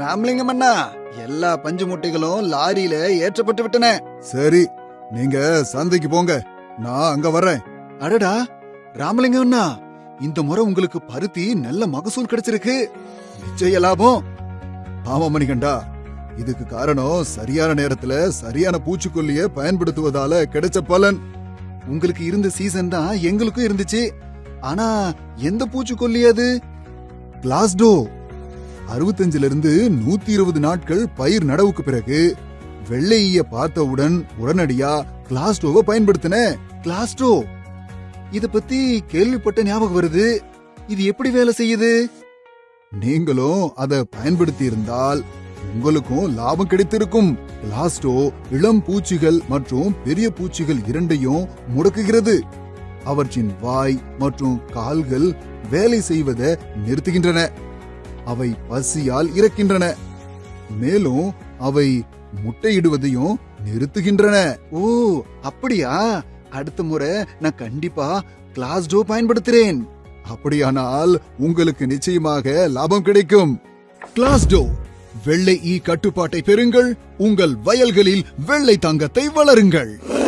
ராமலிங்கம் அண்ணா எல்லா பஞ்சு மூட்டைகளும் லாரியில ஏற்றப்பட்டு விட்டன. சரி நீங்க சந்தைக்கு போங்க. நான் அங்க வரேன் அடடா ராமலிங்கம் அண்ணா இந்த முறை உங்களுக்கு பருத்தி நல்ல மகசூல் கிடைச்சிருக்கு. நிச்சய லாபம். ஆமா மணிகண்டா இதுக்கு காரணம் சரியான நேரத்துல சரியான பூச்சிக்கொல்லிய பயன்படுத்துவதால கிடைச்ச பலன். உங்களுக்கு இருந்த சீசன் தான் எங்களுக்கும் இருந்துச்சு. ஆனா எந்த பூச்சிக்கொல்லி அது? கிளாஸ்டோ அறுபத்தஞ்சுல இருந்து நூத்தி இருபது நாட்கள் பயிர் நடவுக்கு பிறகு வெள்ளை பார்த்தவுடன் உடனடியா கிளாஸ்டோவை பயன்படுத்தின. கிளாஸ்டோ இத பத்தி கேள்விப்பட்ட ஞாபகம் வருது. இது எப்படி வேலை செய்யுது? நீங்களும் அதை பயன்படுத்தி இருந்தால் உங்களுக்கும் லாபம் கிடைத்திருக்கும். கிளாஸ்டோ இளம் பூச்சிகள் மற்றும் பெரிய பூச்சிகள் இரண்டையும் முடக்குகிறது. அவற்றின் வாய் மற்றும் கால்கள் வேலை செய்வதை நிறுத்துகின்றன. அவை பசியால் இறக்கின்றன. மேலும் அவை முட்டையிடுவதையும் நிறுத்துகின்றன. ஓ அப்படியா? அடுத்த முறை நான் கண்டிப்பா கிளாஸ்டோ பயன்படுத்துறேன். அப்படியானால் உங்களுக்கு நிச்சயமாக லாபம் கிடைக்கும். கிளாஸ்டோ வெள்ளை ஈ கட்டுப்பாட்டை பெறுங்கள். உங்கள் வயல்களில் வெள்ளை தங்கத்தை வளருங்கள்.